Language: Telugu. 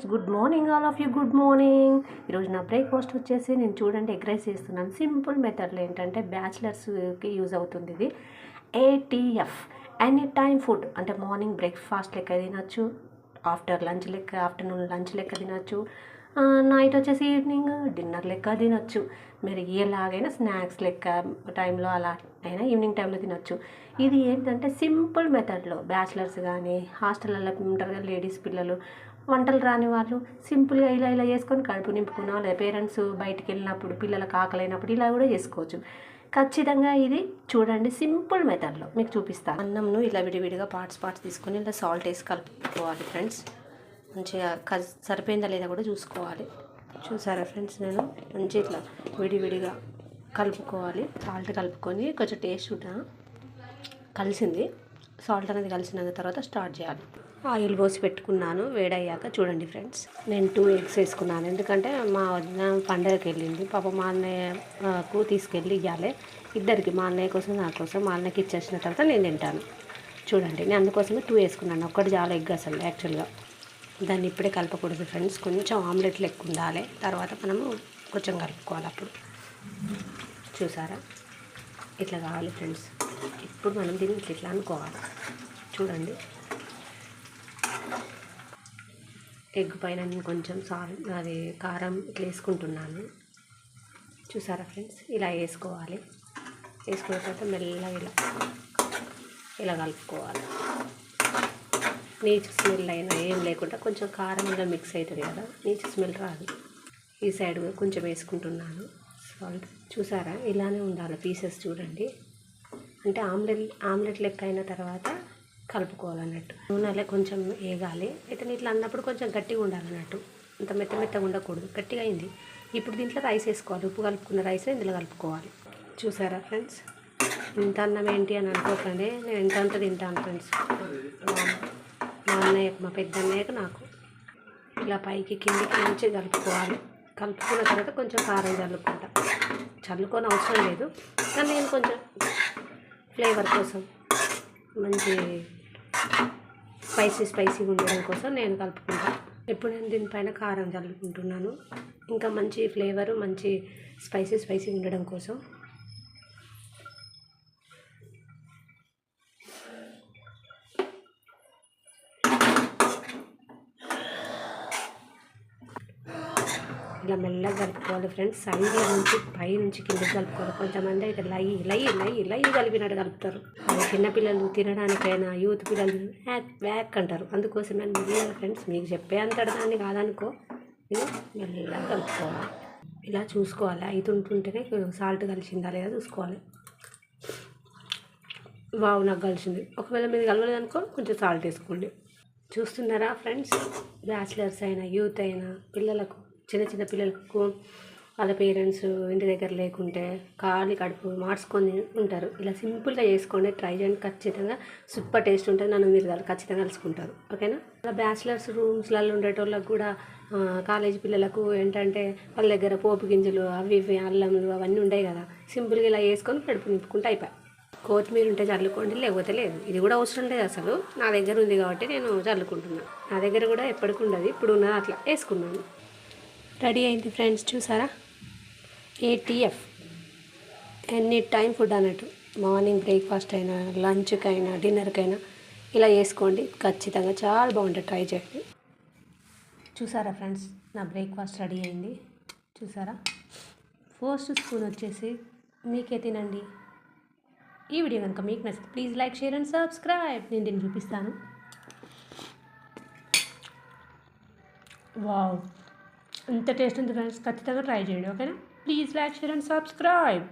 Friends good morning all of you. Good morning. ఈరోజు నా బ్రేక్ఫాస్ట్ వచ్చేసి నేను చూడండి ఎగ్ రైస్ చేస్తున్నాను. సింపుల్ మెథడ్లో ఏంటంటే బ్యాచిలర్స్కి యూజ్ అవుతుంది ఇది. ATF any time food. అంటే మార్నింగ్ బ్రేక్ఫాస్ట్ లెక్క తినచ్చు ఆఫ్టర్ లంచ్ లెక్క ఆఫ్టర్నూన్ లంచ్ లెక్క తినచ్చు నైట్ వచ్చేసి ఈవినింగ్ డిన్నర్ లెక్క తినొచ్చు. మీరు ఎలాగైనా స్నాక్స్ లెక్క టైంలో అలా అయినా ఈవినింగ్ టైంలో తినచ్చు. ఇది ఏంటంటే సింపుల్ మెథడ్లో బ్యాచిలర్స్ కానీ హాస్టల్లో ఉంటారు కదా లేడీస్ పిల్లలు వంటలు రాని వాళ్ళు సింపుల్గా ఇలా ఇలా చేసుకొని కడుపు నింపుకున్నా లేదా పేరెంట్స్ బయటికి వెళ్ళినప్పుడు పిల్లలకు ఆకలైనప్పుడు ఇలా కూడా చేసుకోవచ్చు. ఖచ్చితంగా ఇది చూడండి సింపుల్ మెథడ్లో. మీకు చూపిస్తాను. అన్నంను ఇలా విడివిడిగా పార్ట్స్ పార్ట్స్ తీసుకొని ఇలా సాల్ట్ వేసి కలుపుకోవాలి ఫ్రెండ్స్. మంచిగా క సరిపోయిందా లేదా కూడా చూసుకోవాలి. చూసారా ఫ్రెండ్స్ నేను? మంచి ఇట్లా విడివిడిగా కలుపుకోవాలి. సాల్ట్ కలుపుకొని కొంచెం టేస్ట్ కూడా కలిసింది. సాల్ట్ అనేది కలిసిన తర్వాత స్టార్ట్ చేయాలి. ఆయిల్ పోసి పెట్టుకున్నాను వేడయ్యాక చూడండి ఫ్రెండ్స్. నేను టూ ఎగ్స్ వేసుకున్నాను. ఎందుకంటే మా వదిన పండగకి వెళ్ళింది. పాప మా అన్నయ్యకు తీసుకెళ్ళి ఇవ్వాలి ఇద్దరికి మా అన్నయ్య కోసం నా కోసం మా అన్నయ్యకి ఇచ్చేసిన తర్వాత నేను తింటాను. చూడండి నేను అందుకోసమే టూ వేసుకున్నాను. ఒక్కటి చాలా ఎగ్ అసలు యాక్చువల్గా దాన్ని ఇప్పుడే కలపకూడదు ఫ్రెండ్స్. కొంచెం ఆమ్లెట్ లెక్క ఉండాలి. తర్వాత మనము కొంచెం కలుపుకోవాలి అప్పుడు. చూసారా? ఇట్లా కావాలి ఫ్రెండ్స్. ఇప్పుడు మనం దీన్ని ఇట్లా ఇట్లా అనుకోవాలి. చూడండి. ఎగ్ పైన నేను కొంచెం సాల్ట్ అది కారం ఇట్లా వేసుకుంటున్నాను. చూసారా ఫ్రెండ్స్? ఇలా వేసుకోవాలి. వేసుకున్న తర్వాత మెల్లగా ఇలా ఇలా కలుపుకోవాలి. నీచు స్మెల్ అయినా ఏం లేకుండా కొంచెం కారం ఇలా మిక్స్ అవుతుంది కదా నీచు స్మెల్ రాదు. ఈ సైడ్ కూడా కొంచెం వేసుకుంటున్నాను. సాల్ట్. చూసారా? ఇలానే ఉండాలి పీసెస్ చూడండి. అంటే ఆమ్లెట్ ఆమ్లెట్ లెక్క అయిన తర్వాత కలుపుకోవాలన్నట్టు. నూనెలో కొంచెం వేగాలి. అయితే ఇట్లా అన్నప్పుడు కొంచెం గట్టిగా ఉండాలన్నట్టు. అంత మెత్త మెత్తగా ఉండకూడదు. గట్టిగా అయింది. ఇప్పుడు దీంట్లో రైస్ వేసుకోవాలి. ఉప్పు కలుపుకున్న రైస్ ఇందులో కలుపుకోవాలి. చూసారా ఫ్రెండ్స్? ఇంత అన్నం ఏంటి అని అనుకోకండి. నేను ఎంత అంత తింటాను ఫ్రెండ్స్. మా అన్నయ్యకు మా పెద్ద అన్నయ్యకు నాకు. ఇలా పైకి కిందికి నుంచి కలుపుకోవాలి. కలుపుకున్న తర్వాత కొంచెం కారం చల్లుకుంటా. చల్లుకొని అవసరం లేదు. కానీ నేను కొంచెం ఫ్లేవర్ కోసం మంచి స్పైసీ స్పైసీగా ఉండడం కోసం నేను కలుపుకుంటాను ఇప్పుడు నేను దీనిపైన కారం చల్లుకుంటున్నాను. ఇంకా మంచి ఫ్లేవరు మంచి స్పైసీ స్పైసీ ఉండడం కోసం. ఇలా మెల్లగా కలుపుకోవాలి ఫ్రెండ్స్. సైడ్ల నుంచి పై నుంచి కిందకి కలుపుకోవాలి. కొంతమంది అయితే లై లై లై లై కలిపినట్టు కలుపుతారు. చిన్నపిల్లలు తినడానికైనా యూత్ పిల్లలు వ్యాక్ వ్యాక్ అంటారు. అందుకోసం నేను మెల్లగా ఫ్రెండ్స్ మీకు చెప్పే అంతటి దాన్ని కాదనుకో ఇది మెల్లగా కలుపుకోవాలి. ఇలా చూసుకోవాలి. అవుతుంటుంటేనే సాల్ట్ కలిసిందా లేదా చూసుకోవాలి. వావ్ నాకు కలిసింది. ఒకవేళ మీరు కలవలేదనుకో కొంచెం సాల్ట్ వేసుకోండి. చూస్తున్నారా ఫ్రెండ్స్? బ్యాచిలర్స్ అయినా యూత్ అయినా పిల్లలకు చిన్న చిన్న పిల్లలకు వాళ్ళ పేరెంట్స్ ఇంటి దగ్గర లేకుంటే ఖాళీ కడుపు మార్చుకొని ఉంటారు. ఇలా సింపుల్గా చేసుకోండి ట్రై చేయండి. ఖచ్చితంగా సూపర్ టేస్ట్ ఉంటుంది. నన్ను మీరు ఖచ్చితంగా కలుసుకుంటారు. ఓకేనా? అలా బ్యాచిలర్స్ రూమ్స్లలో ఉండేటోళ్ళకి కూడా కాలేజీ పిల్లలకు ఏంటంటే వాళ్ళ దగ్గర పోపు గింజలు అవి ఇవి అల్లములు అవన్నీ ఉంటాయి కదా. సింపుల్గా ఇలా వేసుకొని కడుపు నింపుకుంటే అయిపోయి. కొత్తిమీర ఉంటే చల్లుకోండి లేకపోతే లేదు. ఇది కూడా అవసరం లేదు అసలు. నా దగ్గర ఉంది కాబట్టి నేను చల్లుకుంటున్నాను నా దగ్గర కూడా ఎప్పటికి ఉండదు. ఇప్పుడు ఉన్నది అట్లా వేసుకున్నాను. రెడీ అయింది ఫ్రెండ్స్ చూసారా? ఏటీఎఫ్ ఎనీ టైం ఫుడ్ అన్నట్టు. మార్నింగ్ బ్రేక్ఫాస్ట్ అయినా లంచ్కైనా డిన్నర్కైనా ఇలా వేసుకోండి ఖచ్చితంగా చాలా బాగుంటుంది. ట్రై చేయండి. చూసారా ఫ్రెండ్స్? నా బ్రేక్ఫాస్ట్ రెడీ అయింది. చూసారా? ఫస్ట్ స్పూన్ వచ్చేసి మీకే తినండి. ఈ వీడియో కనుక మీకు నచ్చితే please like share and subscribe. నేను దీన్ని చూపిస్తాను. వావ్. ఎంత టేస్ట్ ఉంది ఫ్రెండ్స్ ఖచ్చితంగా ట్రై చేయండి ఓకేనా please like share and subscribe